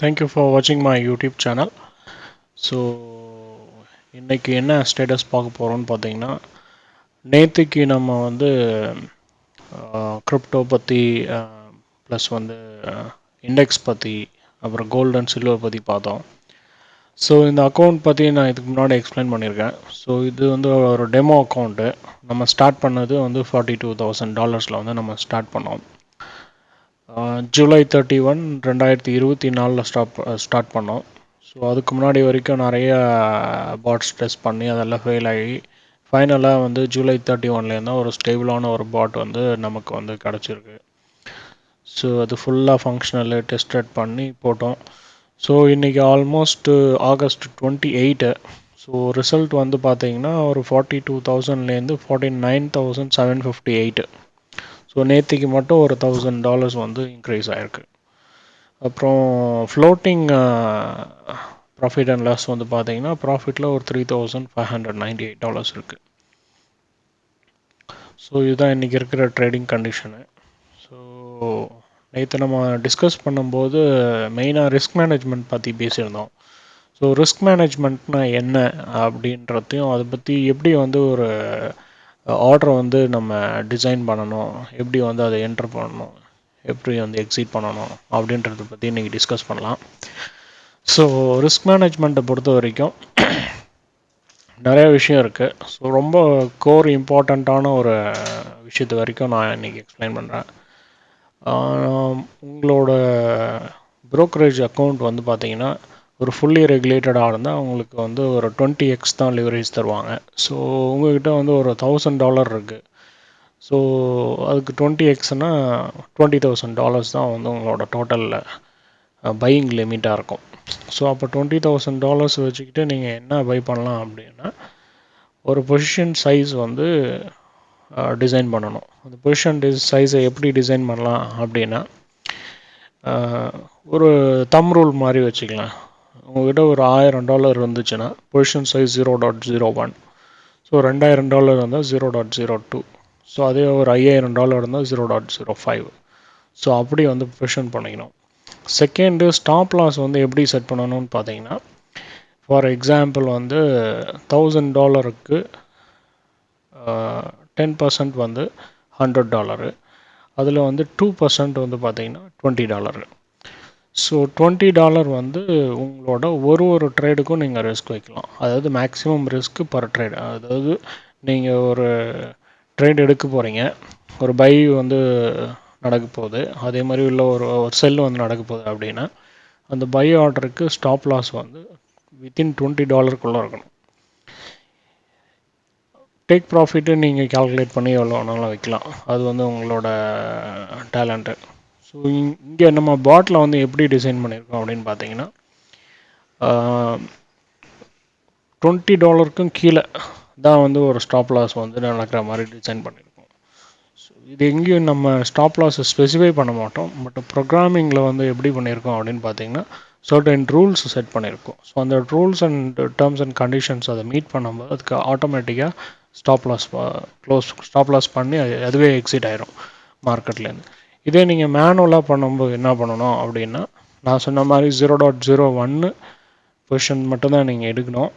Thank you for வாட்சிங் my YouTube channel so இன்றைக்கி என்ன ஸ்டேட்டஸ் பார்க்க போகிறோம்னு பார்த்தீங்கன்னா நேற்றுக்கு நம்ம வந்து க்ரிப்டோ பற்றி ப்ளஸ் வந்து இண்டெக்ஸ் பற்றி அப்புறம் கோல்டு அண்ட் சில்வர் பற்றி பார்த்தோம். ஸோ இந்த அக்கௌண்ட் பற்றி நான் இதுக்கு முன்னாடி எக்ஸ்பிளைன் பண்ணியிருக்கேன். ஸோ இது வந்து ஒரு டெமோ அக்கௌண்ட்டு நம்ம ஸ்டார்ட் பண்ணது வந்து ஃபார்ட்டி டூ தௌசண்ட் டாலர்ஸில் வந்து நம்ம ஸ்டார்ட் பண்ணோம். ஜூலை தேர்ட்டி ஒன் ரெண்டாயிரத்தி இருபத்தி நாலில் ஸ்டாப் ஸ்டார்ட் பண்ணோம். ஸோ அதுக்கு முன்னாடி வரைக்கும் நிறைய பாட்ஸ் டெஸ்ட் பண்ணி அதெல்லாம் ஃபெயில் ஆகி ஃபைனலாக வந்து ஜூலை தேர்ட்டி ஒன்லேருந்து ஒரு ஸ்டேபிளான ஒரு பாட் வந்து நமக்கு வந்து கிடச்சிருக்கு. ஸோ அது ஃபுல்லாக ஃபங்க்ஷனல் டெஸ்டட் பண்ணி போட்டோம். ஸோ இன்றைக்கி almost August twenty eight so result வந்து பார்த்தீங்கன்னா ஒரு ஃபார்ட்டி டூ தௌசண்ட்லேருந்து forty nine thousand seven fifty eight so நேற்றுக்கு மட்டும் ஒரு தௌசண்ட் டாலர்ஸ் வந்து இன்க்ரீஸ் ஆகிருக்கு அப்புறம் ஃப்ளோட்டிங் ப்ராஃபிட் அண்ட் லாஸ் வந்து பார்த்தீங்கன்னா ப்ராஃபிட்டில் ஒரு three thousand five hundred ninety eight dollars இருக்குது ஸோ இதுதான் இன்றைக்கி இருக்கிற ட்ரேடிங் கண்டிஷனு ஸோ நேற்று நம்ம டிஸ்கஸ் பண்ணும்போது மெயினாக ரிஸ்க் மேனேஜ்மெண்ட் பற்றி பேசியிருந்தோம். ஸோ ரிஸ்க் மேனேஜ்மெண்ட்னா என்ன அப்படின்றதையும் அதை பற்றி எப்படி வந்து ஒரு ஆர்டரை வந்து நம்ம டிசைன் பண்ணணும். எப்படி வந்து அதை என்ட்ரு பண்ணணும். எப்படி வந்து எக்ஸிட் பண்ணணும் அப்படின்றத பற்றி இன்றைக்கி டிஸ்கஸ் பண்ணலாம். ஸோ ரிஸ்க் மேனேஜ்மெண்ட்டை பொறுத்த வரைக்கும் நிறைய விஷயம் இருக்குது ஸோ ரொம்ப கோர் இம்பார்ட்டண்ட்டான ஒரு விஷயத்து வரைக்கும் நான் இன்றைக்கி எக்ஸ்பிளைன் பண்ணுறேன் உங்களோட ப்ரோக்கரேஜ் அக்கௌண்ட் வந்து பார்த்திங்கன்னா ஒரு ஃபுல்லி ரெகுலேட்டடாக இருந்தால் உங்களுக்கு வந்து ஒரு டுவெண்ட்டி எக்ஸ் தான் லிவரேஜ் தருவாங்க. ஸோ உங்கள்கிட்ட வந்து ஒரு தௌசண்ட் டாலர் இருக்குது ஸோ அதுக்கு டுவெண்ட்டி எக்ஸ்னால் டுவெண்ட்டி தௌசண்ட் டாலர்ஸ் தான் வந்து உங்களோட டோட்டலில் பையிங் லிமிட்டாக இருக்கும். ஸோ அப்போ டுவெண்ட்டி தௌசண்ட் டாலர்ஸ் வச்சுக்கிட்டு நீங்கள் என்ன பை பண்ணலாம் அப்படின்னா ஒரு பொசிஷன் சைஸ் வந்து டிசைன் பண்ணணும். அந்த பொசிஷன் டிஸ் சைஸை எப்படி டிசைன் பண்ணலாம் அப்படின்னா ஒரு தம் ரூல் மாதிரி வச்சுக்கலாம். உங்கள்கிட்ட ஒரு ஆயிரம் டாலர் இருந்துச்சுன்னா position size zero dot zero one so ரெண்டாயிரம் டாலர் இருந்தால் zero dot zero two so அதே ஒரு ஐயாயிரம் டாலர் இருந்தால் zero dot zero five so அப்படி வந்து பொசிஷன் பண்ணிக்கணும். செகண்டு ஸ்டாப் லாஸ் வந்து எப்படி செட் பண்ணணும்னு பார்த்தீங்கன்னா ஃபார் எக்ஸாம்பிள் வந்து தௌசண்ட் டாலருக்கு டென் பர்சன்ட் வந்து ஹண்ட்ரட் டாலரு அதில் வந்து டூ பர்சன்ட் வந்து பார்த்தீங்கன்னா twenty dollar so twenty dollar வந்து உங்களோட ஒரு ஒரு ட்ரேடுக்கும் நீங்கள் ரிஸ்க் வைக்கலாம். அதாவது மேக்ஸிமம் ரிஸ்க்கு பர் ட்ரேட் அதாவது நீங்கள் ஒரு ட்ரேட் எடுக்க போகிறீங்க ஒரு பை வந்து நடக்க போகுது. அதே மாதிரி உள்ள ஒரு ஒரு செல் வந்து நடக்க போகுது அப்படின்னா அந்த பை ஆர்டருக்கு ஸ்டாப் லாஸ் வந்து வித்தின் டுவெண்ட்டி டாலருக்குள்ளே இருக்கணும். டேக் ப்ராஃபிட்டு நீங்கள் கால்குலேட் பண்ணி எவ்வளோ வேணாலும் வைக்கலாம். அது வந்து உங்களோட டேலண்ட்டு ஸோ இங்கே நம்ம பாட்டில் வந்து எப்படி டிசைன் பண்ணியிருக்கோம் அப்படின்னு பார்த்தீங்கன்னா டுவெண்ட்டி டாலருக்கும் கீழே தான் வந்து ஒரு ஸ்டாப் லாஸ் வந்து நடக்கிற மாதிரி டிசைன் பண்ணியிருக்கோம் ஸோ இது எங்கேயும் நம்ம ஸ்டாப் லாஸை ஸ்பெசிஃபை பண்ண மாட்டோம். பட் ப்ரோக்ராமிங்கில் வந்து எப்படி பண்ணியிருக்கோம் அப்படின்னு பார்த்தீங்கன்னா சர்டன் ரூல்ஸ் செட் பண்ணியிருக்கோம் ஸோ அந்த rules and terms and conditions அதை மீட் பண்ணும்போது அதுக்கு ஆட்டோமேட்டிக்காக stop loss close stop loss பண்ணி அது அதுவே எக்ஸிட் ஆயிரும் மார்க்கெட்லேருந்து இதே நீங்கள் மேனுவலாக பண்ணும்போது என்ன பண்ணணும் அப்படின்னா நான் சொன்ன மாதிரி ஜீரோ டாட் ஜீரோ ஒன்று பொசிஷன் மட்டும்தான் நீங்கள் எடுக்கணும்.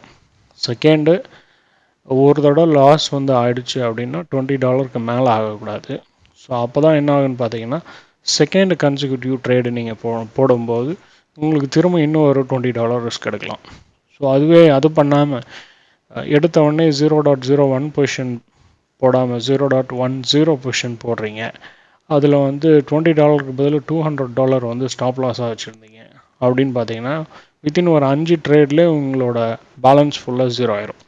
செகண்டு ஒரு தடவை லாஸ் வந்து ஆயிடுச்சு அப்படின்னா டுவெண்ட்டி டாலருக்கு மேலே ஆகக்கூடாது. ஸோ அப்போ தான் என்ன ஆகுன்னு பார்த்தீங்கன்னா செகண்ட் கன்சிக்யூட்டிவ் ட்ரேடு நீங்கள் போ போடும்போது உங்களுக்கு திரும்ப இன்னும் ஒரு டுவெண்ட்டி டாலர் ரிஸ்க் எடுக்கலாம். ஸோ அதுவே அது பண்ணாமல் எடுத்த உடனே zero dot zero one position போடாமல் zero dot one zero position போடுறீங்க. அதில் வந்து டுவெண்ட்டி டாலருக்கு பதில் டூ ஹண்ட்ரட் டாலர் வந்து ஸ்டாப் லாஸாக வச்சுருந்தீங்க. அப்படின்னு பார்த்தீங்கன்னா வித்தின் ஒரு அஞ்சு ட்ரேட்லேயே உங்களோட பேலன்ஸ் ஃபுல்லாக ஜீரோ ஆயிரும்.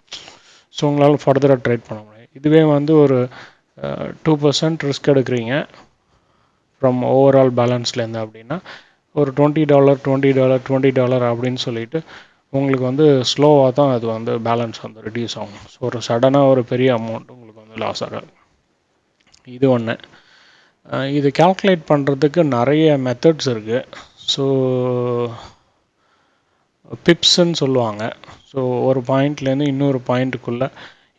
ஸோ உங்களால் ஃபர்தராக ட்ரேட் பண்ண முடியும். இதுவே வந்து ஒரு டூ பர்சன்ட் ரிஸ்க் எடுக்கிறீங்க. ஃப்ரம் ஓவரால் பேலன்ஸ்லேருந்து அப்படின்னா ஒரு twenty dollar twenty dollar twenty dollar அப்படின்னு சொல்லிட்டு உங்களுக்கு வந்து ஸ்லோவாக தான் அது வந்து பேலன்ஸ் வந்து ரெடியூஸ் ஆகும். ஸோ ஒரு சடனாக ஒரு பெரிய அமௌண்ட் உங்களுக்கு வந்து லாஸ் ஆகாது. இது ஒன்று இது கால்குலேட் பண்ணுறதுக்கு நிறைய மெத்தட்ஸ் இருக்குது ஸோ பிப்ஸுன்னு சொல்லுவாங்க. ஸோ ஒரு பாயிண்ட்லேருந்து இன்னொரு பாயிண்ட்டுக்குள்ளே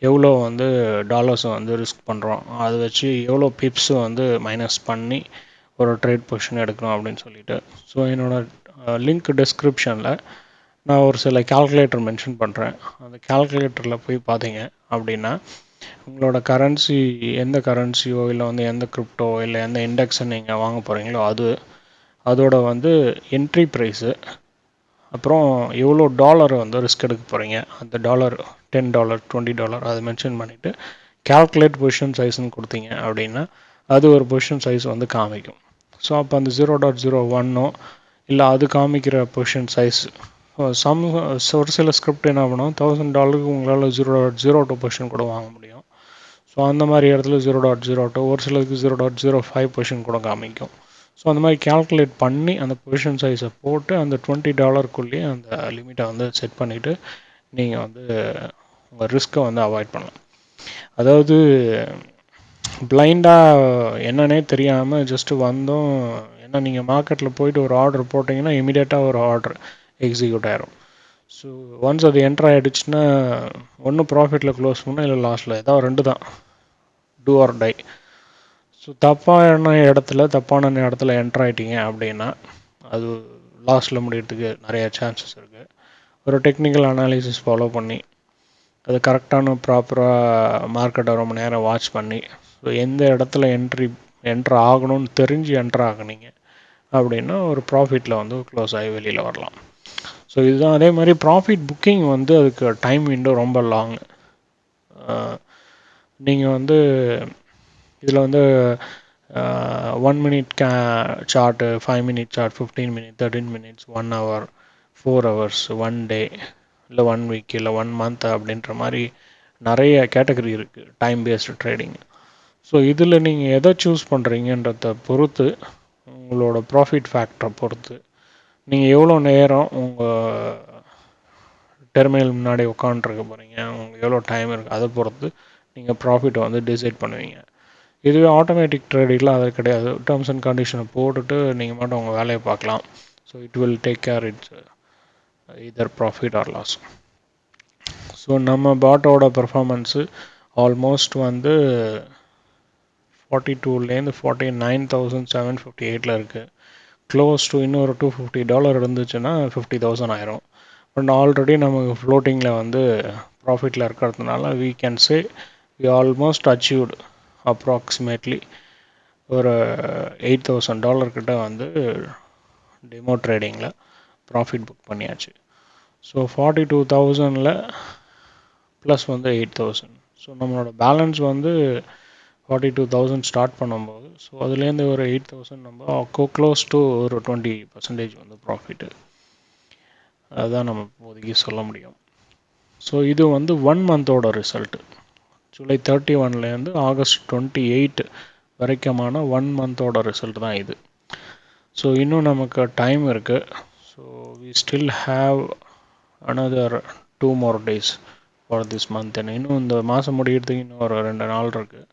எவ்வளோ வந்து டாலர்ஸை வந்து ரிஸ்க் பண்ணுறோம் அதை வச்சு எவ்வளோ பிப்ஸு வந்து மைனஸ் பண்ணி ஒரு ட்ரேட் பொசிஷன் எடுக்கணும் அப்படின்னு சொல்லிட்டு. ஸோ என்னோடய லிங்க் டிஸ்கிரிப்ஷனில் நான் ஒரு சில கால்குலேட்டர் மென்ஷன் பண்ணுறேன் அந்த கால்குலேட்டரில் போய் பார்த்தீங்க அப்படின்னா உங்களோட கரன்சி எந்த கரன்சியோ இல்லை வந்து எந்த கிரிப்டோ இல்லை எந்த இண்டெக்ஸை நீங்கள் வாங்க போகிறீங்களோ அது அதோட வந்து என்ட்ரி ப்ரைஸு அப்புறம் எவ்வளோ டாலர் வந்து ரிஸ்க் எடுக்க போகிறீங்க அந்த dollar ten dollar twenty dollar அதை மென்ஷன் பண்ணிவிட்டு கால்குலேட் பொசிஷன் சைஸ்ன்னு கொடுத்தீங்க அப்படின்னா அது ஒரு பொசிஷன் சைஸ் வந்து காமிக்கும். ஸோ அப்போ அந்த ஜீரோ டாட் ஜீரோ ஒன்னோ இல்லை அது காமிக்கிற பொசிஷன் சைஸ் சம் ஒரு சில ஸ்கிரிப்ட் என்ன பண்ணும் தௌசண்ட் டாலருக்கு உங்களால் zero dot zero two position கூட வாங்க முடியும். ஸோ அந்த மாதிரி இடத்துல ஜீரோ டாட் ஜீரோ டூ ஒரு சிலருக்கு zero dot zero five position கூட காமிக்கும். ஸோ அந்த மாதிரி கால்குலேட் பண்ணி அந்த பொசிஷன் சைஸை போட்டு அந்த டுவெண்ட்டி டாலருக்குள்ளேயே அந்த லிமிட்டை வந்து செட் பண்ணிவிட்டு நீங்கள் வந்து உங்கள் ரிஸ்க்கை வந்து அவாய்ட் பண்ணலாம். அதாவது பிளைண்டாக என்னன்னே தெரியாமல் ஜஸ்ட்டு வந்தோம். ஏன்னா நீங்கள் மார்க்கெட்டில் போயிட்டு ஒரு ஆர்டர் போட்டிங்கன்னா இமீடியட்டாக ஒரு ஆர்டர் எக்ஸிக்யூட் ஆயிரும். ஸோ ஒன்ஸ் அது என்ட்ரு ஆகிடுச்சுன்னா ஒன்று ப்ராஃபிட்டில் க்ளோஸ் பண்ணால் இல்லை லாஸில் ஏதாவது ரெண்டு தான். டூ ஆர் டை ஸோ தப்பான இடத்துல தப்பான இடத்துல என்ட்ரு ஆகிட்டீங்க அப்படின்னா அது லாஸில் முடியறதுக்கு நிறைய சான்சஸ் இருக்குது ஒரு டெக்னிக்கல் அனாலிசிஸ் ஃபாலோ பண்ணி அது கரெக்டான ப்ராப்பராக மார்க்கெட்டை ரொம்ப நேரம் வாட்ச் பண்ணி ஸோ எந்த இடத்துல என்ட்ரி என்ட்ரு ஆகணும்னு தெரிஞ்சு என்ட்ரு ஆகினீங்க அப்படின்னா ஒரு ப்ராஃபிட்டில் வந்து க்ளோஸ் ஆகி வெளியில் வரலாம். ஸோ இதுதான் அதே மாதிரி ப்ராஃபிட் புக்கிங் வந்து அதுக்கு டைம் விண்டோ ரொம்ப லாங் நீங்கள் வந்து இதில் வந்து one minute K chart five minute chart fifteen minute thirteen minutes one hour four hours one day இல்லை ஒன் வீக் இல்லை ஒன் மந்த் அப்படின்ற மாதிரி நிறைய கேட்டகரி இருக்குது டைம் பேஸ்டு ட்ரேடிங் ஸோ இதில் நீங்கள் எதை சூஸ் பண்ணுறீங்கன்றத பொறுத்து உங்களோட ப்ராஃபிட் ஃபேக்டரை பொறுத்து நீங்கள் எவ்வளோ நேரம் உங்கள் டெர்மினல் முன்னாடி உட்காண்ட்ருக்க போகிறீங்க உங்களுக்கு எவ்வளோ டைம் இருக்குது அதை பொறுத்து நீங்கள் ப்ராஃபிட்டை வந்து டிசைட் பண்ணுவீங்க. இதுவே ஆட்டோமேட்டிக் ட்ரேடிங்கில் அது கிடையாது. டேர்ம்ஸ் அண்ட் கண்டிஷனை போட்டுட்டு நீங்கள் மட்டும் உங்கள் வேலையை பார்க்கலாம். So it will take care it's either profit or loss so நம்ம பாட்டோட பர்ஃபாமன்ஸு ஆல்மோஸ்ட் வந்து ஃபார்ட்டி டூலேருந்து forty nine thousand seven fifty எயிட்டில் இருக்குது க்ளோஸ் டு இன்னொரு டூ ஃபிஃப்டி டாலர் இருந்துச்சுன்னா ஃபிஃப்டி தௌசண்ட் ஆயிரும். பட் ஆல்ரெடி நமக்கு ஃப்ளோட்டிங்கில் வந்து ப்ராஃபிட்டில் இருக்கிறதுனால we can say we almost achieved approximately ஒரு எயிட் தௌசண்ட் டாலர் கிட்ட வந்து டெமோ ட்ரேடிங்கில் ப்ராஃபிட் புக் பண்ணியாச்சு. ஸோ ஃபார்ட்டி டூ தௌசண்டில் ப்ளஸ் வந்து எயிட் தௌசண்ட் ஸோ நம்மளோட பேலன்ஸ் வந்து ஃபார்ட்டி டூ தௌசண்ட் ஸ்டார்ட் பண்ணும்போது ஸோ அதுலேருந்து ஒரு எயிட் தௌசண்ட் நம்ம க்ளோஸ் டு ஒரு டுவெண்ட்டி பர்சன்டேஜ் வந்து ப்ராஃபிட்டு அதுதான் நம்ம இப்போதைக்கு சொல்ல முடியும். ஸோ இது வந்து ஒன் மந்தோட ரிசல்ட்டு ஜூலை தேர்ட்டி ஒன்லேருந்து ஆகஸ்ட் டுவெண்ட்டி எயிட் வரைக்குமான ஒன் மந்தோட ரிசல்ட் தான் இது. ஸோ இன்னும் நமக்கு டைம் இருக்குது so we still have another two more days for this month இன்னும் இந்த மாதம் முடிகிறதுக்கு இன்னும் ஒரு ரெண்டு நாள் இருக்குது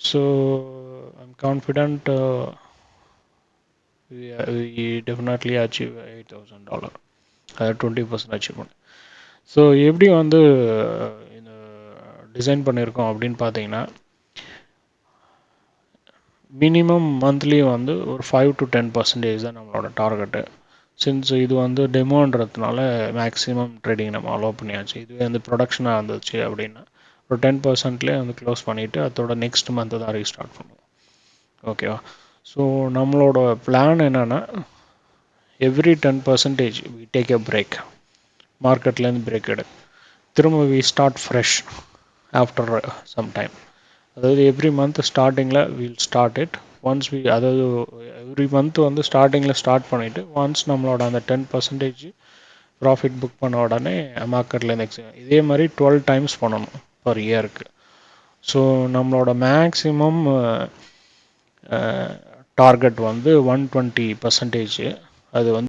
so I'm uh, we definitely achieve eight thousand dollar அதாவது டுவெண்ட்டி பர்சன்ட் அச்சீவ் பண்ணு ஸோ எப்படி வந்து uh, இந்த டிசைன் பண்ணியிருக்கோம் அப்படின்னு பார்த்தீங்கன்னா மினிமம் மந்த்லி வந்து ஒரு ஃபைவ் டு டென் பர்சன்டேஜ் தான் நம்மளோட டார்கெட்டு சின்ஸ் இது வந்து டெமோன்றதுனால மேக்ஸிமம் ட்ரேடிங் நம்ம அலோவ் பண்ணியாச்சு. இதுவே வந்து ப்ரொடக்ஷனாக இருந்துச்சு அப்படின்னா ஒரு டென் பர்சன்ட்லேயே வந்து க்ளோஸ் பண்ணிவிட்டு அதோட நெக்ஸ்ட் மந்த்து தான் ரீஸ்டார்ட் பண்ணுவோம். ஓகேவா ஸோ நம்மளோட பிளான் என்னென்னா every ten percentage we take a break மார்க்கெட்லேருந்து break எடு. திரும்ப we start fresh after some time அதாவது எவ்ரி மந்த் ஸ்டார்டிங்கில் will start it once we அதாவது எவ்ரி மந்த் வந்து ஸ்டார்டிங்கில் ஸ்டார்ட் பண்ணிவிட்டு ஒன்ஸ் நம்மளோட அந்த டென் பர்சன்டேஜ் ப்ராஃபிட் புக் பண்ண உடனே மார்க்கெட்லேருந்து எக்ஸி இதே மாதிரி டுவெல் டைம்ஸ் பண்ணணும். பர் இயருக்கு ஸோ நம்மளோட மேக்ஸிமம் டார்கெட் வந்து ஒன் டுவெண்ட்டி பர்சன்டேஜ் அது வந்து